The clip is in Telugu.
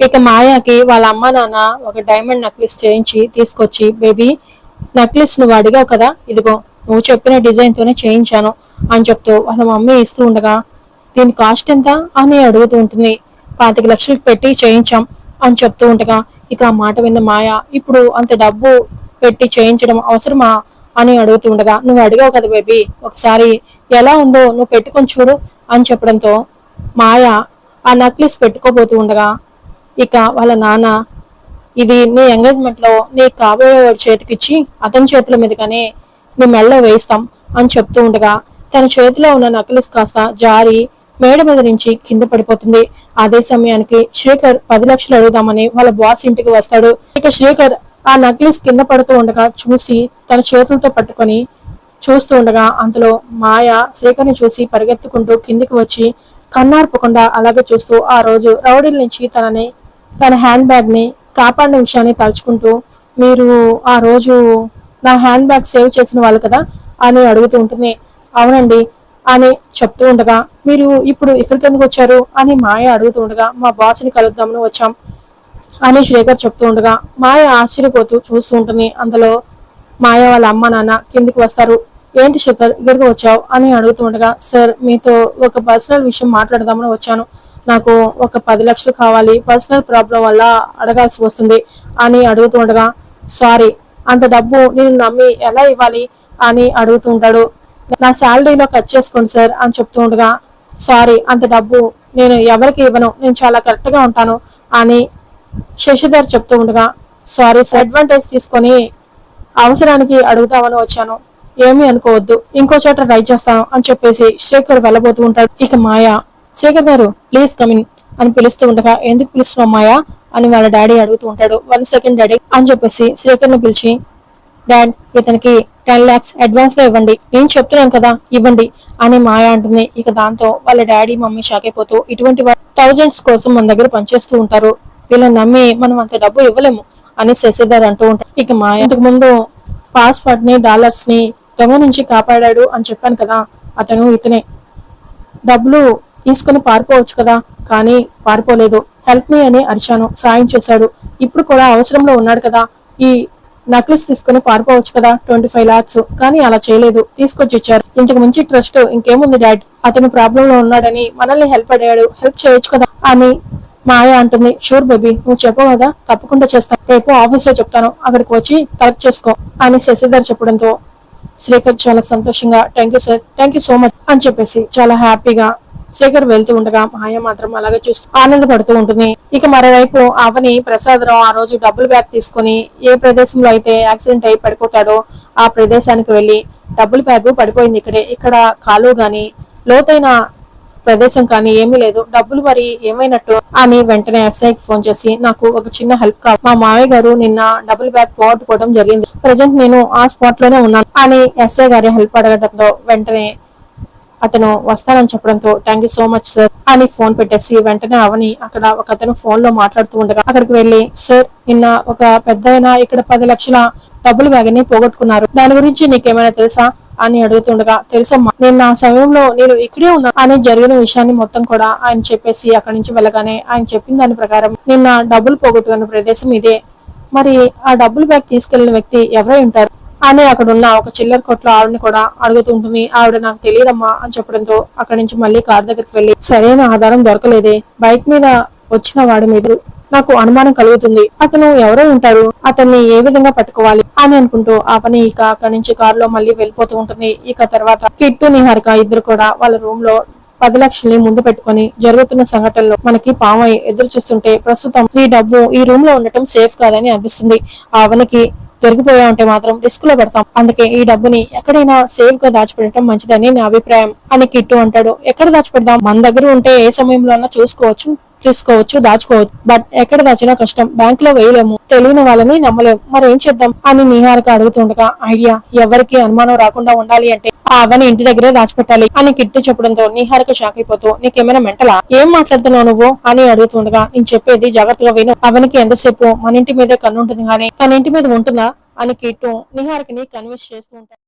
ఇక మాయాకి వాళ్ళ అమ్మ నాన్న ఒక డైమండ్ నెక్లెస్ చేయించి తీసుకొచ్చి బేబీ నెక్లెస్ నువ్వు అడిగావు కదా ఇదిగో నువ్వు చెప్పిన డిజైన్ తోనే చేయించాను అని చెప్తూ వాళ్ళ మమ్మీ ఇస్తూ ఉండగా దీని కాస్ట్ ఎంత? అని అడుగుతూ ఉంటుంది. పాతిక లక్షలకు పెట్టి చేయించాం అని చెప్తూ ఉండగా ఇక ఆ మాట విన్న మాయ ఇప్పుడు అంత డబ్బు పెట్టి చేయించడం అవసరమా? అని అడుగుతూ ఉండగా నువ్వు అడిగావు కదా బేబీ ఒకసారి ఎలా ఉందో నువ్వు పెట్టుకొని చూడు అని చెప్పడంతో మాయ ఆ నెక్లెస్ పెట్టుకోబోతూ ఉండగా ఇక వాళ్ళ నాన్న ఇది నీ ఎంగేజ్మెంట్లో నీ కాబోయే వాడి చేతికిచ్చి అతని చేతుల మీదగానే నీ మెళ్ళ వేయిస్తాం అని చెప్తూ ఉండగా తన చేతిలో ఉన్న నక్లెస్ కాస్త జారి మేడ మీద నుంచి కింద పడిపోతుంది. అదే సమయానికి శ్రీకర్ పది లక్షలు అడుగుదామని వాళ్ళ బాస్ ఇంటికి వస్తాడు. ఇక శ్రీకర్ ఆ నక్లెస్ కింద పడుతూ ఉండగా చూసి తన చేతులతో పట్టుకొని చూస్తూ ఉండగా అందులో మాయ శ్రీకర్ని చూసి పరిగెత్తుకుంటూ కిందికి వచ్చి కన్నార్పకుండా అలాగే చూస్తూ ఆ రోజు రౌడీల నుంచి తనని తన హ్యాండ్ బ్యాగ్ని కాపాడిన విషయాన్ని తలుచుకుంటూ మీరు ఆ రోజు నా హ్యాండ్ బ్యాగ్ సేవ్ చేసిన వాళ్ళు కదా అని అడుగుతూ ఉంటుంది. అవునండి అని చెప్తూ ఉండగా మీరు ఇప్పుడు ఇక్కడికి ఎందుకు వచ్చారు అని మాయ అడుగుతూ ఉండగా మా బాస్ని కలుద్దామని వచ్చాం అని శ్రీకర్ చెప్తూ ఉండగా మాయ ఆశ్చర్యపోతూ చూస్తూ ఉంటుంది. అందులో మాయ వాళ్ళ అమ్మ నాన్న కిందికి వస్తారు. ఏంటి శేఖర్ ఇక్కడికి వచ్చావు అని అడుగుతూ ఉండగా సార్ మీతో ఒక పర్సనల్ విషయం మాట్లాడదామని వచ్చాను. నాకు ఒక పది లక్షలు కావాలి. పర్సనల్ ప్రాబ్లం వల్ల అడగాల్సి వస్తుంది అని అడుగుతూ ఉండగా సారీ అంత డబ్బు నేను నమ్మి ఎలా ఇవ్వాలి? అని అడుగుతూ ఉంటాడు. నా శాలరీలో కట్ చేసుకోండి సార్ అని చెప్తూ ఉండగా సారీ అంత డబ్బు నేను ఎవరికి ఇవ్వను. నేను చాలా కరెక్ట్గా ఉంటాను అని శశిధర్ చెప్తూ ఉండగా సారీ సార్ అడ్వాంటేజ్ తీసుకొని అవసరానికి అడుగుతామని వచ్చాను. ఏమీ అనుకోవద్దు. ఇంకో చోట ట్రై చేస్తాను అని చెప్పేసి శేఖర్ వెళ్ళబోతూ ఉంటాడు. ఇక మాయా శేఖర్ గారు ప్లీజ్ కమిన్ అని పిలుస్తూ ఉండగా ఎందుకు పిలుస్తున్నావు మాయా అని వాళ్ళ డాడీ అడుగుతూ ఉంటాడు. వన్ సెకండ్ డాడీ అని చెప్పేసి శేఖర్ను పిలిచి డాడ్ ఇతనికి టెన్ లాక్స్ అడ్వాన్స్గా ఇవ్వండి. నేను చెప్తున్నాను కదా ఇవ్వండి అని మాయ అంటుంది. ఇక దాంతో వాళ్ళ డాడీ మమ్మీ షాక్ అయిపోతూ ఇటువంటి థౌజండ్స్ కోసం మన దగ్గర పనిచేస్తూ ఉంటారు. వీళ్ళని నమ్మి మనం అంత డబ్బు ఇవ్వలేము అని శశిధర్ అంటూ ఉంటారు ఇక మాయ ఇంతకు ముందు పాస్పోర్ట్ని డాలర్స్ని దొంగ నుంచి కాపాడాడు అని చెప్పాను కదా అతను ఇతనే. డబ్బులు తీసుకుని పారిపోవచ్చు కదా. కానీ పారిపోలేదు. హెల్ప్ మీ అని అరిచాను. సాయం చేశాడు. ఇప్పుడు కూడా అవసరంలో ఉన్నాడు కదా. ఈ నక్లెస్ తీసుకుని పారిపోవచ్చు కదా. ట్వంటీ ఫైవ్ లాక్స్ కానీ అలా చేయలేదు. తీసుకొచ్చి ఇచ్చారు ఇంతకు మించి ట్రస్ట్ ఇంకేముంది డాడ్? అతను ప్రాబ్లం లో ఉన్నాడని మనల్ని హెల్ప్ అడిగాడు. హెల్ప్ చేయొచ్చు కదా? అని మాయ అంటుంది. షూర్ బేబీ నువ్వు చెప్పవు కదా? తప్పకుండా చేస్తాను. రేపు ఆఫీస్లో చెప్తాను. అక్కడికి వచ్చి కలెక్ట్ చేసుకో అని శశిధర్ చెప్పడంతో శ్రీకర్ చాలా సంతోషంగా thank you sir thank you so much అని చెప్పేసి చాలా హ్యాపీగా శేఖర్ వెళ్తూ ఉండగా మాయ మాత్రం అలాగే చూస్తూ ఆనందపడుతూ ఉంటుంది. ఇక మరోవైపు అవని ప్రసాదరావు ఆ రోజు డబ్బులు బ్యాగ్ తీసుకుని ఏ ప్రదేశంలో అయితే యాక్సిడెంట్ అయి పడిపోతాడో ఆ ప్రదేశానికి వెళ్ళి డబ్బుల బ్యాగ్ పడిపోయింది ఇక్కడే. ఇక్కడ కాలు గాని లోతైన ప్రదేశం కానీ ఏమీ లేదు. డబ్బులు మరి ఏమైనట్టు అని వెంటనే ఎస్ఐకి ఫోన్ చేసి నాకు ఒక చిన్న హెల్ప్ కావాలి. మా మావయ్య గారు నిన్న డబ్బుల్ బ్యాగ్ పోగొట్టుకోవడం జరిగింది. ప్రజెంట్ నేను ఆ స్పాట్లోనే ఉన్నాను అని ఎస్ఐ గారి హెల్ప్ అడగడంతో వెంటనే అతను వస్తానని చెప్పడంతో thank you so much sir అని ఫోన్ పెట్టేసి వెంటనే అవని అక్కడ ఒక అతను ఫోన్లో మాట్లాడుతూ ఉండగా అక్కడికి వెళ్ళి సార్ నిన్న ఒక పెద్ద ఇక్కడ పది లక్షల డబ్బులు బ్యాగ్ని పోగొట్టుకున్నారు. దాని గురించి నీకేమైనా తెలుసా? అని అడుగుతుండగా తెలుసమ్మా నేను ఆ సమయంలో నేను ఇక్కడే ఉన్నా అని జరిగిన విషయాన్ని మొత్తం కూడా ఆయన చెప్పేసి అక్కడి నుంచి వెళ్ళగానే ఆయన చెప్పిన దాని ప్రకారం నిన్న డబ్బులు పోగొట్టుకున్న ప్రదేశం ఇదే. మరి ఆ డబ్బులు బ్యాగ్ తీసుకెళ్ళిన వ్యక్తి ఎవరై ఉంటారు? అని అక్కడ ఉన్న ఒక చిల్లర కొట్ల ఆవిడని కూడా అడుగుతుంటుంది. ఆవిడ నాకు తెలియదమ్మా అని చెప్పడంతో అక్కడి నుంచి మళ్ళీ కార్ దగ్గరికి వెళ్ళి సరైన ఆధారం దొరకలేదే. బైక్ మీద వచ్చిన వాడి మీద నాకు అనుమానం కలుగుతుంది. అతను ఎవరో ఉంటారు. అతన్ని ఏ విధంగా పట్టుకోవాలి? అని అనుకుంటూ ఆ పని ఇక అక్కడి నుంచి కారులో మళ్ళీ వెళ్ళిపోతూ ఉంటుంది. ఇక తర్వాత కిట్టు నిహారిక ఇద్దరు కూడా వాళ్ళ రూమ్లో పది లక్షల్ని ముందు పెట్టుకొని జరుగుతున్న సంఘటనలో మనకి పామై ఎదురు చూస్తుంటే ప్రస్తుతం ఈ డబ్బు ఈ రూమ్లో ఉండటం సేఫ్ కాదని అనిపిస్తుంది. ఆ అవనికి దొరికిపోయా ఉంటే మాత్రం రిస్క్లో పెడతాం. అందుకే ఈ డబ్బుని ఎక్కడైనా సేఫ్గా దాచిపెట్టడం మంచిదని నా అభిప్రాయం. అని కిట్టు అంటాడు. ఎక్కడ దాచిపెడదాం? మన దగ్గర ఉంటే ఏ సమయంలో చూసుకోవచ్చు. తీసుకోవచ్చు దాచుకోవచ్చు. బట్ ఎక్కడ దాచినా కష్టం. బ్యాంక్లో వేయలేము. తెలియని వాళ్ళని నమ్మలేము. మరి ఏం చేద్దాం? అని నిహారిక అడుగుతుండగా ఐడియా ఎవరికి అనుమానం రాకుండా ఉండాలి అంటే ఆ అవని ఇంటి దగ్గరే దాచిపెట్టాలి అని కిట్టు చెప్పడంతో నిహారిక షాక్ అయిపోతూ నీకేమైనా మెంటలా? ఏం మాట్లాడుతున్నావు నువ్వు? అని అడుగుతుండగా నేను చెప్పేది జాగ్రత్తగా విను. అవనికి ఎంతసేపు? మన ఇంటి మీదే కన్ను ఉంటుంది కానీ తన ఇంటి మీద ఉంటుందా? అని కిట్టు నిహారికని కన్విన్స్ చేస్తూ ఉంటాడు.